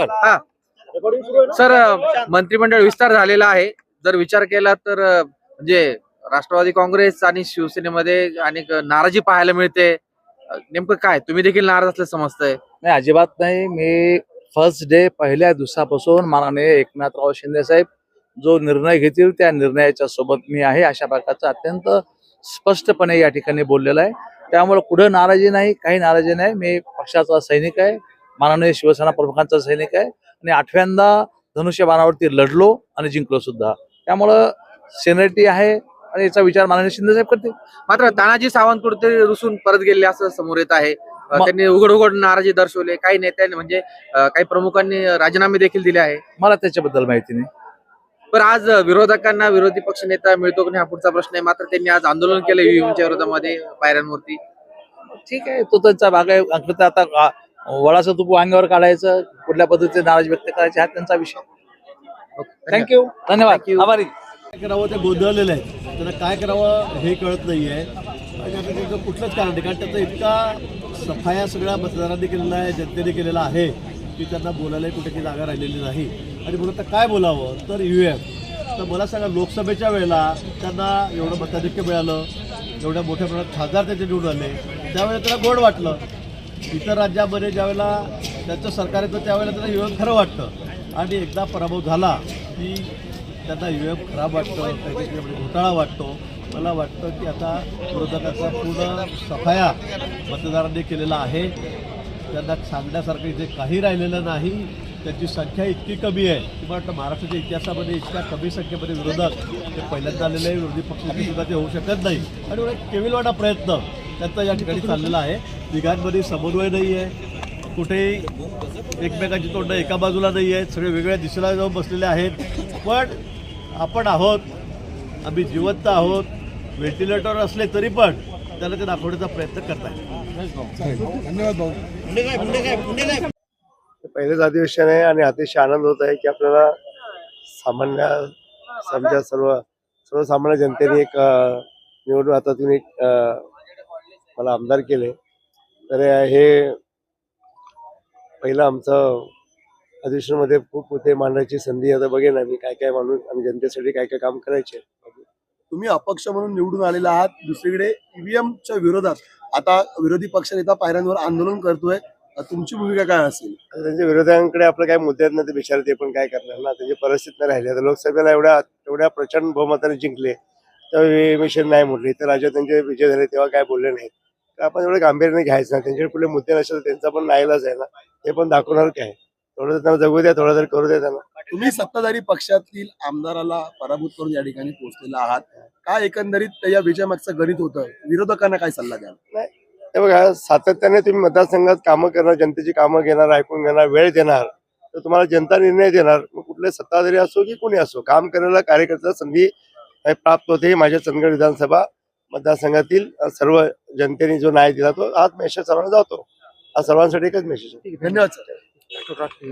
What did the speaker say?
हा. सर मंत्रिमंडळ विस्तार झालेला आहे. जर विचार केला तर म्हणजे राष्ट्रवादी काँग्रेस आणि शिवसेनेमध्ये अनेक नाराजी पाहायला मिळते. नेमकं काय? तुम्ही देखील नाराज असलं समजतंय. नाही अजिबात नाही. मी फर्स्ट डे पहिल्या दिवसापासून माननीय एकनाथराव शिंदे साहेब जो निर्णय घेतील त्या निर्णयाच्या सोबत मी आहे. अशा प्रकारचं अत्यंत स्पष्टपणे या ठिकाणी बोललेलं आहे. त्यामुळे कुठं नाराजी नाही काही नाराजी नाही. मी पक्षाचा सैनिक आहे. माननीय शिवसेना प्रमुखांचा सैनिक आहे. आणि आठव्यांदा धनुष्यबाणावरती लढलो आणि जिंकलो सुद्धा. त्यामुळं सेनेटी आहे आणि याचा विचार माननीय शिंदे साहेब करतील. मात्र तानाजी सावंत कुठेतरी रुसून परत गेले असं समोर येत आहे. त्यांनी उघड उघड नाराजी दर्शवले. काही नेत्यांनी म्हणजे काही प्रमुखांनी राजीनामे देखील दिले आहे. मला त्याच्याबद्दल माहिती नाही. पण आज विरोधकांना विरोधी पक्ष नेता मिळतो की हा पुढचा प्रश्न आहे. मात्र त्यांनी आज आंदोलन केलं विरोधामध्ये पायऱ्यांवरती. ठीक आहे. तो त्यांचा भाग आहे. आता वळाचं तुप अंगावर काढायचं कुठल्या पद्धतीने नाराज व्यक्त करायचे हा त्यांचा विषय. थँक्यू धन्यवाद. आभारी. काय करावं ते गोंधळलेले आहेत. त्यांना काय करावं हे कळत नाही आहे कुठलंच कारण नाही कारण त्याचा इतका सफाया सगळ्या मतदारांनी केलेला आहे जनतेने केलेला आहे की त्यांना बोलायला कुठे जागा राहिलेली नाही. आणि म्हणून आता काय बोलावं? तर यू एम तर मला सांगा लोकसभेच्या वेळेला त्यांना एवढं मताधिक्य मिळालं एवढ्या मोठ्या प्रमाणात खासदार त्याचे निवडून आले त्यावेळेला त्याला गोड वाटलं. इतर राज्यामध्ये ज्यावेळेला त्यांचं सरकार येतं त्यावेळेला त्यांना यू एम खरं वाटतं. आणि एकदा पराभव झाला की त्यांना यू खराब वाटतं काहीतरी घोटाळा वाटतो. मला वाटतं की आता विरोधकाचा पूर्ण सफाया मतदारांनी केलेला आहे. त्यांना सांगण्यासारखं इथे काही राहिलेलं नाही. त्यांची संख्या इतकी कमी आहे. की मला वाटतं महाराष्ट्राच्या इतिहासामध्ये इतक्या कमी संख्येमध्ये विरोधक हे पहिल्यांदा आलेले आहे? विरोधी पक्षाचे सुद्धा ते होऊ शकत नाही. आणि केविलवाडा एक प्रयत्न त्यांचा या ठिकाणी चाललेला आहे. तिघांमध्ये समन्वय नाही आहे. कुठेही एकमेकांची तोंड एका बाजूला नाही आहेत. सगळे वेगळ्या दिशेला जाऊन बसलेले आहेत. पण आपण आहोत. आम्ही जिवंत आहोत. व्हेंटिलेटर असले तरी पण त्याला ते दाखवण्याचा प्रयत्न करताय. हे पहिलेच अधिवेशन आहे आणि अतिशय आनंद होत आहे की आपल्याला सामान्य समजा सर्व सर्वसामान्य जनतेने एक निवडणूक निवडून हातातून एक मला आमदार केले. तर हे पहिलं आमचं अधिवेशनमध्ये खूप होते मांडण्याची संधी आता बघेन आम्ही काय काय माणूस आणि जनतेसाठी काय काय काम करायचे. तुम्ही अपक्ष म्हणून निवडून आलेला आहात दुसरीकडे ईव्हीएमच्या विरोधात. आता विरोधी पक्षनेता पायऱ्यांवर आंदोलन करतोय तुमची भूमिका काय असेल? त्यांच्या विरोधकांकडे आपलं काय मुद्दे ना ते बिचारे ते पण काय करणार ना? त्यांची परिस्थिती नाही राहिली. आता लोकसभेला एवढ्या एवढ्या प्रचंड बहुमताने जिंकले तेव्हा मिशन नाही म्हटले तर राज्यात त्यांचे विजय झाले तेव्हा काय बोलले नाहीत. तर आपण एवढं गांभीर्याने घ्यायचं ना त्यांच्याकडे कुठले मुद्दे नसेल त्यांचा पण नाईलाज आहे ना. ते पण दाखवणार काय? थोडं त्यांना जगू द्या थोडं तरी करू द्या त्यांना. तुम्ही सत्ताधारी पक्षातील आमदाराला पराभूत करून या ठिकाणी पोहोचलेला आहात. काय एकंदरीत या विजयामागचं गणित होतं? विरोधकांना काय सल्ला द्याल? हे बघा सातत्याने तुम्ही मतदारसंघात कामं करणार जनतेची कामं घेणार ऐकून घेणार वेळ देणार तर तुम्हाला जनता निर्णय देणार. मग कुठले सत्ताधारी असो की कोणी असो काम करायला कार्यकर्त्याला संधी प्राप्त होते हे माझ्या चंदगड विधानसभा मतदारसंघातील सर्व जनतेने जो न्याय दिला तो हाच मेसेज सर्वांना जातो. हा सर्वांसाठी एकच मेसेज आहे धन्यवाद सर.